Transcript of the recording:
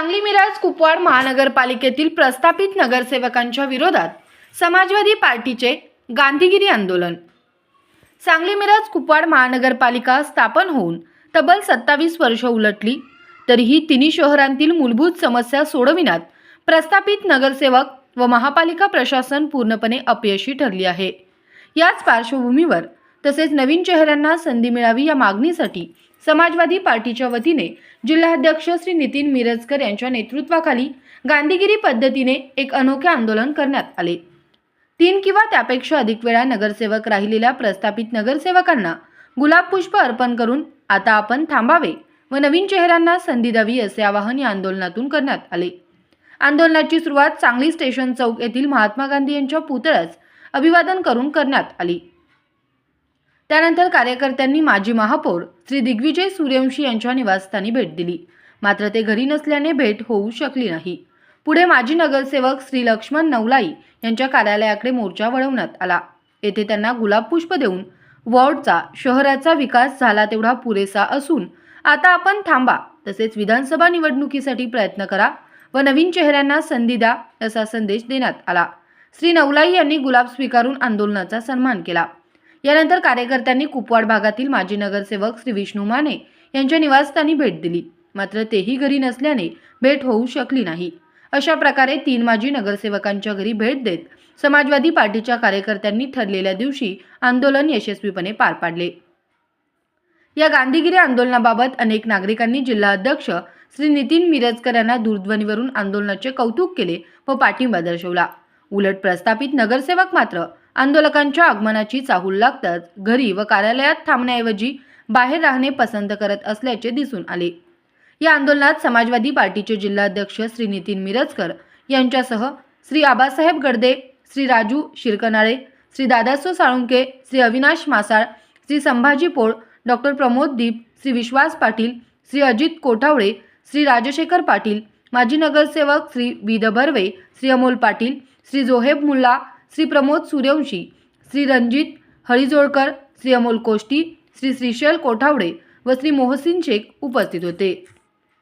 कुपवाड महानगरपालिकेतील प्रस्थापित नगरसेवकांच्या विरोधात समाजवादी पार्टीचे गांधीगिरी आंदोलन. सांगली मिराज कुपवाड महानगरपालिका स्थापन होऊन तब्बल सत्तावीस वर्ष उलटली तरीही तिन्ही शहरांतील मूलभूत समस्या सोडविण्यात प्रस्थापित नगरसेवक व महापालिका प्रशासन पूर्णपणे अपयशी ठरली आहे. याच पार्श्वभूमीवर तसेच नवीन चेहऱ्यांना संधी मिळावी या मागणीसाठी समाजवादी पार्टीच्या वतीने जिल्हाध्यक्ष श्री नितीन मिरजकर यांच्या नेतृत्वाखाली गांधीगिरी पद्धतीने एक अनोखे आंदोलन करण्यात आले. तीन किंवा त्यापेक्षा अधिक वेळा नगरसेवक राहिलेल्या प्रस्थापित नगरसेवकांना गुलाब पुष्प अर्पण करून आता आपण थांबावे व नवीन चेहऱ्यांना संधी द्यावी असे आवाहन या आंदोलनातून करण्यात आले. आंदोलनाची सुरुवात सांगली स्टेशन चौक येथील महात्मा गांधी यांच्या पुतळ्यास अभिवादन करून करण्यात आली. त्यानंतर कार्यकर्त्यांनी माजी महापौर श्री दिग्विजय सूर्यवंशी यांच्या निवासस्थानी भेट दिली. मात्र ते घरी नसल्याने भेट होऊ शकली नाही. पुढे माजी नगरसेवक श्री लक्ष्मण नवलाई यांच्या कार्यालयाकडे मोर्चा वळवण्यात आला. येथे त्यांना गुलाब पुष्प देऊन वॉर्डचा शहराचा विकास झाला तेवढा पुरेसा असून आता आपण थांबा तसेच विधानसभा निवडणुकीसाठी प्रयत्न करा व नवीन चेहऱ्यांना संधी द्या असा संदेश देण्यात आला. श्री नवलाई यांनी गुलाब स्वीकारून आंदोलनाचा सन्मान केला. यानंतर कार्यकर्त्यांनी कुपवाड भागातील माजी नगरसेवक श्री विष्णू माने यांच्या निवासस्थानी भेट दिली. मात्र तेही घरी नसल्याने भेट होऊ शकली नाही. अशा प्रकारे तीन माजी नगरसेवकांच्या घरी भेट देत समाजवादी पार्टीच्या कार्यकर्त्यांनी ठरलेल्या दिवशी आंदोलन यशस्वीपणे पार पाडले. या गांधीगिरी आंदोलनाबाबत अनेक नागरिकांनी जिल्हाध्यक्ष श्री नितीन मिरजकर यांना दूरध्वनीवरून आंदोलनाचे कौतुक केले व पाठिंबा दर्शवला. उलट प्रस्थापित नगरसेवक मात्र आंदोलकांच्या आगमनाची चाहूल लागताच घरी व कार्यालयात थांबण्याऐवजी बाहेर राहणे पसंत करत असल्याचे दिसून आले. या आंदोलनात समाजवादी पार्टीचे जिल्हाध्यक्ष श्री नितीन मिरजकर यांच्यासह श्री आबासाहेब गडदे श्री राजू शिरकनाळे श्री दादासो साळुंके श्री अविनाश मासाळ श्री संभाजी पोळ डॉक्टर प्रमोद दीप श्री विश्वास पाटील श्री अजित कोठावळे श्री राजशेखर पाटील माजी नगरसेवक श्री विद बर्वे श्री अमोल पाटील श्री जोहेब मुल्ला श्री प्रमोद सूर्यवंशी श्री रणजित हळीजोळकर श्री अमोल कोष्टी श्री श्रीशैल कोठावडे व श्री मोहसिन शेख उपस्थित होते.